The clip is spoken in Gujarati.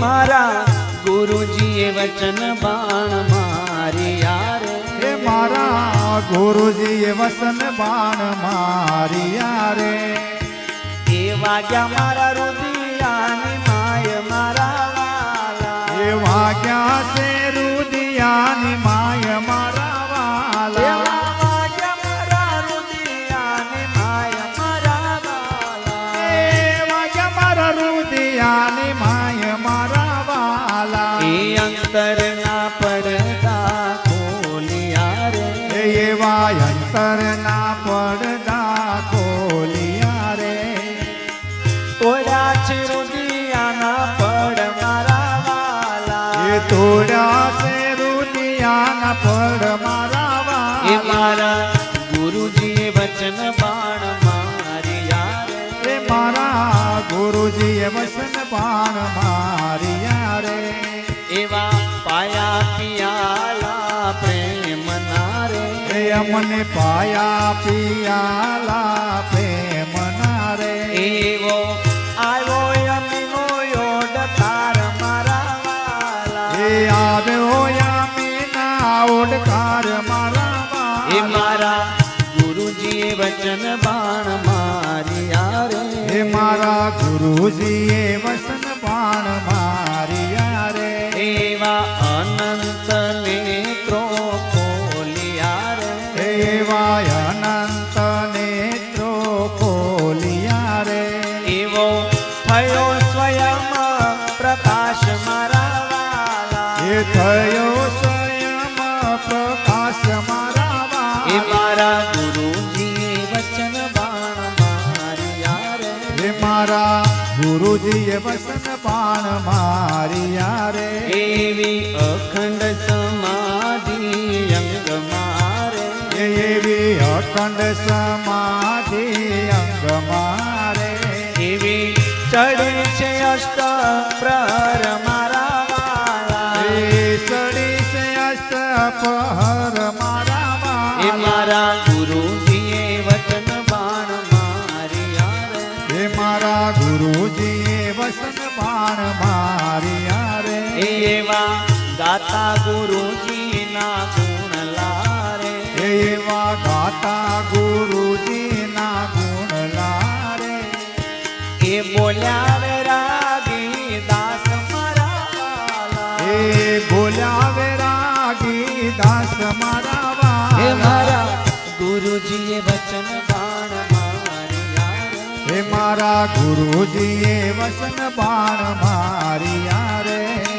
મારા ગુરુજીએ વચન બાણ મારી યાર. હે મારા ગુરુજીએ વચન બાણ મારી રે એ વાગ્યા મારા રુદિયાની માય મારા વાલા. એ વાગ્યા છે રુદિયાની માય અંતરના પડદા ખોલિયા રે. તોડ્યા છે રુદિયાના પડ મારા વાલા એ તોડ્યા છે રુદિયાના પડ મારા એ વાલા મારા ગુરુજીએ વચન બાણ મારિયા રે. એ મારા ગુરુજીએ વચન બાણ મારિયા રે. અમને પાયા પિયાલા પ્રેમ ના રે. એવો આવ્યો અમીનો યોડ તાર મારા વાલા. એ આવ્યો યામીના ઓડકાર મારા એ મારા ગુરુજીએ વચન બાણ મારી યારે એ મારા ગુરુજીએ વચન બાણ મારિયા એવો થયો સ્વયં પ્રકાશ મારા વાલા. એ થયો સ્વયં પ્રકાશ મારા એ વાલા મારા ગુરુજીએ વચન બાણ મારી યારે એ મારા ગુરુજીએ વચન બાણ મારિયા રે. એવી અખંડ સમાધિ અંગ મારે એ એવી અખંડ સમાધિ અંગ મારે અષ્ટ પ્રહર મારા વાલા એ સડી છે અષ્ટ પ્રહર મારા એ વાલા મારા ગુરુજીએ વચન બાણ મારી યારે એ મારા ગુરુજીએ વચન બાણ મારી રે. એવા ગાતા ગુરુજીના ગુણ લારે. એ એવા ગાતા ગુરુજીના ગુણ લારે. એ બોલ્યા હે મારા ગુરુજીએ વચન બાણ મારી યારે એ મારા ગુરુજીએ વસન બાણ મારિયા